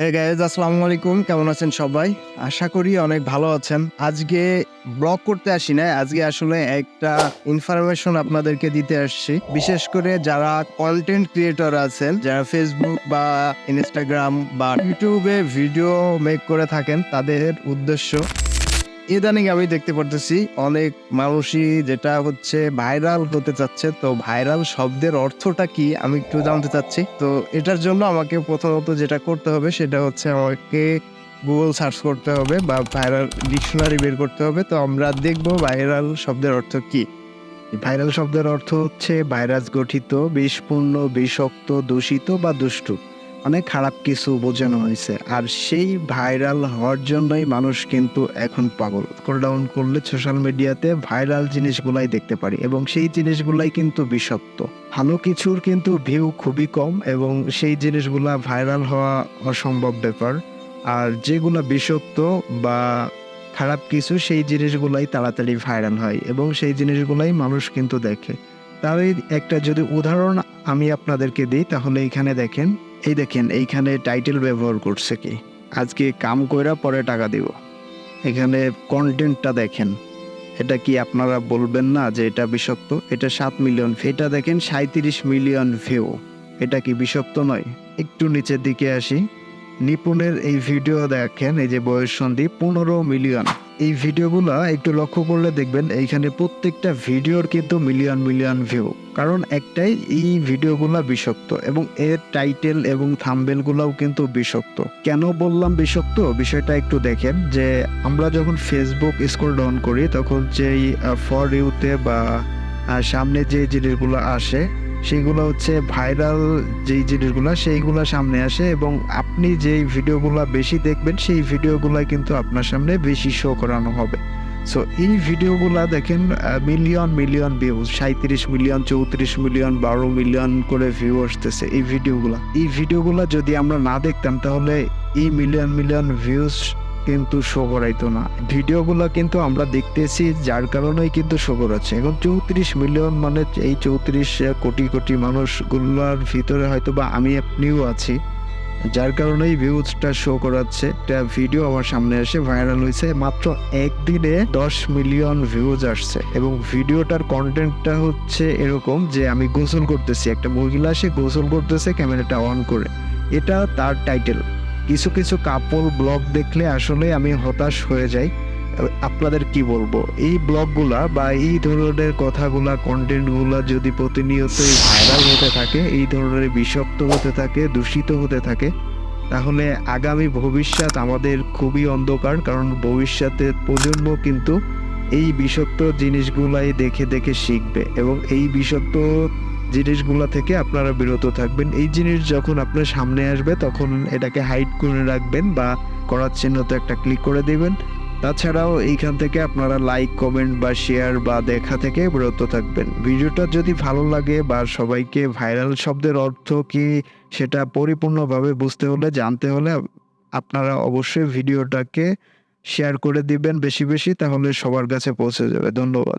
Hey guys আসসালামু আলাইকুম। কেমন আছেন সবাই? আশা করি অনেক ভালো আছেন। আজকে ব্লগ করতে আসি না আজকে আসলে একটা ইনফরমেশন আপনাদেরকে দিতে আসছি। বিশেষ করে যারা কন্টেন্ট ক্রিয়েটর আছেন, যারা ফেসবুক বা ইনস্টাগ্রাম বা ইউটিউবে ভিডিও মেক করে থাকেন, তাদের উদ্দেশ্য ইদানিং আমি দেখতে পারতেছি অনেক মানুষই যেটা হচ্ছে ভাইরাল হতে চাচ্ছে। তো ভাইরাল শব্দের অর্থটা কি আমি একটু জানতে চাচ্ছি। তো এটার জন্য আমাকে প্রথমত যেটা করতে হবে সেটা হচ্ছে আমাকে গুগল সার্চ করতে হবে বা ভাইরাল ডিকশনারি বের করতে হবে। তো আমরা দেখব ভাইরাল শব্দের অর্থ কি। ভাইরাল শব্দের অর্থ হচ্ছে ভাইরাস গঠিত, বিষপূর্ণ, বিষক্ত, দূষিত বা দুষ্টু। অনেক খারাপ কিছু বোঝানো হয়েছে। আর সেই ভাইরাল হওয়ার জন্যই মানুষ কিন্তু এখন পাগল। স্ক্রল ডাউন করলে সোশ্যাল মিডিয়াতে ভাইরাল জিনিসগুলাই দেখতে পারি এবং সেই জিনিসগুলাই কিন্তু বিষাক্ত। ভালো কিছুর কিন্তু ভিউ খুবই কম এবং সেই জিনিসগুলা ভাইরাল হওয়া অসম্ভব ব্যাপার। আর যেগুলা বিষাক্ত বা খারাপ কিছু, সেই জিনিসগুলাই তাড়াতাড়ি ভাইরাল হয় এবং সেই জিনিসগুলাই মানুষ কিন্তু দেখে। তার একটা যদি উদাহরণ আমি আপনাদেরকে দিই, তাহলে এখানে দেখেন এই দেখেন, এইখানে টাইটেল ব্যবহার করছে কি? আজকে কাম কইরা পরে টাকা দিব। এখানে কন্টেন্টটা দেখেন। এটা কি আপনারা বলবেন না যে এটা বিষাক্ত? এটা সাত মিলিয়ন এটা দেখেন সাঁত্রিশ মিলিয়ন ভিউ এটা কি বিষাক্ত নয়? একটু নিচের দিকে আসি। নিপুণের এই ভিডিও দেখেন, এই যে বয়স সন্ধি, পনেরো মিলিয়ন এই ভিডিওগুলো একটু লক্ষ্য করলে দেখবেন এইখানে প্রত্যেকটা ভিডিওর কিন্তু মিলিয়ন মিলিয়ন ভিউ কারণ একটাই এই ভিডিওগুলো বিষাক্ত এবং এর টাইটেল এবং থাম্বেলগুলোও কিন্তু বিষাক্ত। কেন বললাম বিষাক্ত? বিষয়টা একটু দেখেন যে আমরা যখন ফেসবুক স্ক্রল ডাউন করি, তখন যেই ফর ইউতে বা সামনে যে জিনিসগুলো আসে সেগুলো হচ্ছে ভাইরাল যেই জিনিসগুলো, সেইগুলো সামনে আসে এবং আপনি যেই ভিডিওগুলো বেশি দেখবেন, সেই ভিডিওগুলো কিন্তু আপনার সামনে বেশি শো করানো হবে। সো এই ভিডিওগুলা দেখেন মিলিয়ন মিলিয়ন ভিউজ সাঁত্রিশ মিলিয়ন চৌত্রিশ মিলিয়ন বারো মিলিয়ন করে ভিউ আসতেছে এই ভিডিওগুলা। এই ভিডিওগুলা যদি আমরা না দেখতাম, তাহলে এই মিলিয়ন মিলিয়ন ভিউজ কিন্তু শো করাইতো না। ভিডিওগুলো কিন্তু আমরা দেখতেছি, যার কারণেই কিন্তু শো করাচ্ছে এখন চৌত্রিশ মিলিয়ন মানে এই চৌত্রিশ কোটি কোটি মানুষগুলোর ভিতরে হয়তো বা আমি আপনিও আছি, যার কারণেই ভিউজটা শো করাচ্ছে। একটা ভিডিও আমার সামনে এসে ভাইরাল হয়েছে মাত্র একদিনে দশ মিলিয়ন ভিউজ আসছে। এবং ভিডিওটার কন্টেন্টটা হচ্ছে এরকম যে আমি গোসল করতেছি। একটা মহিলা সে গোসল করতেছে ক্যামেরাটা অন করে। এটা তার টাইটেল কিছু কিছু কাপল ব্লগ দেখলে আসলে আমি হতাশ হয়ে যাই। আপনাদের কি বলব? এই ব্লগগুলা বা এই ধরনের কথাগুলা কন্টেন্টগুলা যদি প্রতিনিয়তই ভাইরাল হতে থাকে, এই ধরনের বিষাক্ত হতে থাকে, দূষিত হতে থাকে, তাহলে আগামী ভবিষ্যৎ আমাদের খুবই অন্ধকার, কারণ ভবিষ্যতের প্রজন্ম কিন্তু এই বিষাক্ত জিনিসগুলাই দেখে দেখে শিখবে এবং এই বিষাক্ত জিনিসগুলা থেকে আপনারা বিরত থাকবেন। এই জিনিস যখন আপনার সামনে আসবে, তখন এটাকে হাইড করে রাখবেন বা করার চিহ্নতে একটা ক্লিক করে দিবেন। তাছাড়াও এইখান থেকে আপনারা লাইক কমেন্ট বা শেয়ার বা দেখা থেকে বিরত থাকবেন। ভিডিওটা যদি ভালো লাগে বা সবাইকে ভাইরাল শব্দের অর্থ কি, সেটা পরিপূর্ণভাবে বুঝতে হলে, জানতে হলে আপনারা অবশ্যই ভিডিওটাকে শেয়ার করে দিবেন বেশি বেশি, তাহলে সবার কাছে পৌঁছে যাবে। ধন্যবাদ।